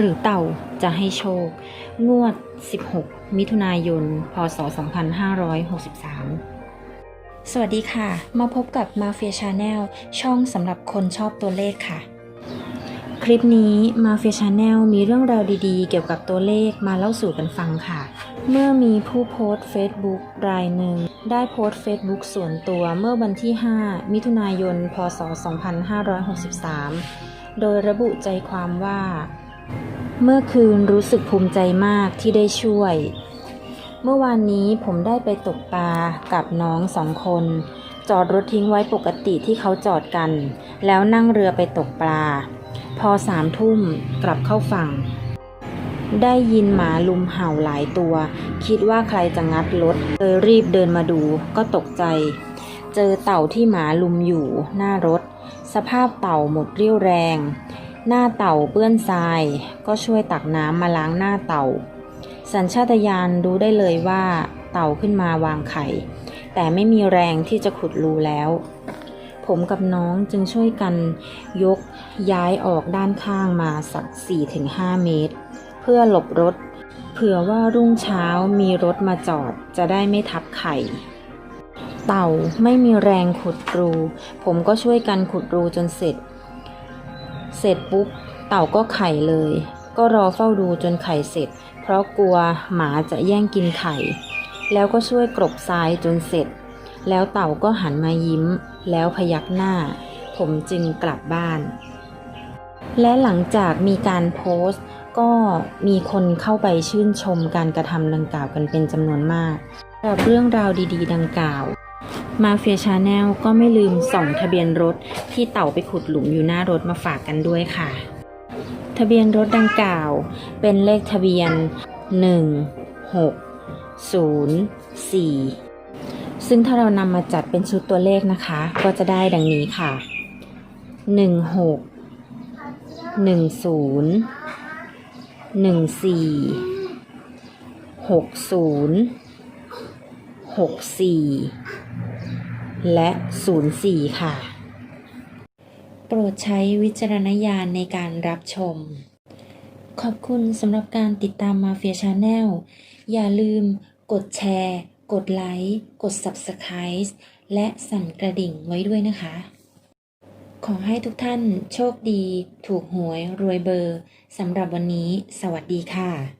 หรือเต่าจะให้โชค งวด 16 มิถุนายน พศ 2563สวัสดีค่ะ มาพบกับ Mafia Channel ช่องสำหรับคนชอบตัวเลขค่ะ คลิปนี้ Mafia Channel มีเรื่องราวดีๆ เกี่ยวกับตัวเลขมาเล่าสู่กันฟังค่ะ เมื่อมีผู้โพสต์ Facebook รายหนึ่ง ได้โพสต์ Facebook ส่วนตัวเมื่อวันที่ 5 มิถุนายน พศ 2563 โดยระบุใจความว่า เมื่อคืนรู้สึกภูมิใจมากที่ได้ช่วย เมื่อวานนี้ผมได้ไปตกปลากับน้องสองคน จอดรถทิ้งไว้ปกติที่เขาจอดกัน แล้วนั่งเรือไปตกปลา พอสามทุ่มกลับเข้าฝั่ง ได้ยินหมาลุมเห่าหลายตัว คิดว่าใครจะงัดรถเลยรีบเดินมาดูก็ตกใจ เจอเต่าที่หมาลุมอยู่หน้ารถ สภาพเต่าหมดเรี่ยวแรง หน้าเต่าเปื้อนทราย ก็ช่วยตักน้ำมาล้างหน้าเต่า สัญชาตญาณรู้ได้เลยว่าเต่าขึ้นมาวางไข่ แต่ไม่มีแรงที่จะขุดรูแล้ว ผมกับน้องจึงช่วยกันยกย้ายออกด้านข้างมาสัก 4-5 เมตร เพื่อหลบรถ เผื่อว่ารุ่งเช้ามีรถมาจอดจะได้ไม่ทับไข่เต่าไม่มีแรงขุดรู ผมก็ช่วยกันขุดรูจนเสร็จ เสร็จปุ๊บเต่าก็ไข่เลย ก็รอเฝ้าดูจนไข่เสร็จ เพราะกลัวหมาจะแย่งกินไข่ แล้วก็ช่วยกรบทรายจนเสร็จ แล้วเต่าก็หันมายิ้ม แล้วพยักหน้า ผมจึงกลับบ้าน และหลังจากมีการโพสต์ก็มีคนเข้าไปชื่นชมการกระทำดังกล่าวกันเป็นจำนวนมากสำหรับเรื่องราวดี ๆ ดังกล่าว มาเฟียชาแนลก็ไม่ลืมส่องทะเบียนรถที่เต่าไปขุดหลุมอยู่หน้ารถมาฝากกันด้วยค่ะ ทะเบียนรถดังกล่าว เป็นเลขทะเบียน 1 6 0 4 ซึ่งถ้าเรานำมาจัดเป็นชุดตัวเลขนะคะ ก็จะได้ดังนี้ค่ะ 1 6 1 0 1 4 6 0 6 4 และ 04 ค่ะ โปรดใช้วิจารณญาณในการรับชม ขอบคุณสำหรับการติดตามมาเฟียชาแนลอย่าลืมกดแชร์ กดไลค์ กด Subscribe และสั่นกระดิ่งไว้ด้วยนะคะ ขอให้ทุกท่านโชคดี ถูกหวยรวยเบอร์สำหรับวันนี้ สวัสดีค่ะ